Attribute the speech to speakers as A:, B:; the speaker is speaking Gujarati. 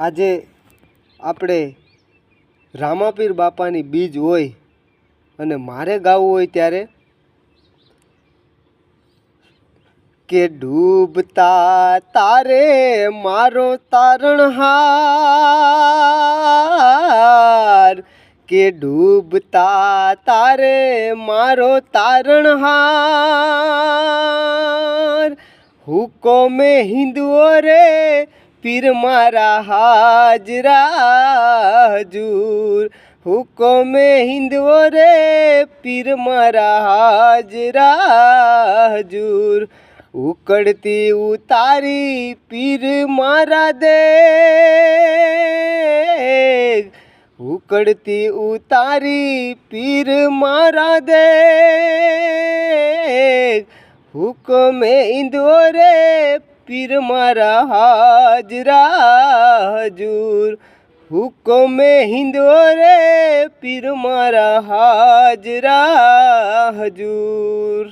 A: આજે આપણે રામાપીર બાપાની બીજ હોય અને મારે ગાવું હોય ત્યારે કે ડૂબતા તારે મારો તારણહાર કે ડૂબતા તારે મારો તારણહાર હુકો મેં હિન્દુઓ રે પીર મારા હાજરા હજૂર હુકમે મેં હિન્દુઓ રે પીર મારા હાજરા હજૂર ઉકળતી ઉતારી પીર મારા દે ઉકળતી ઉતારી પીર મારા દે હુકમે ઇન્દો રે પીર મારા હાજરા હજૂર. હુકમે હિન્દો રે પીર મારા હાજરા હજૂર.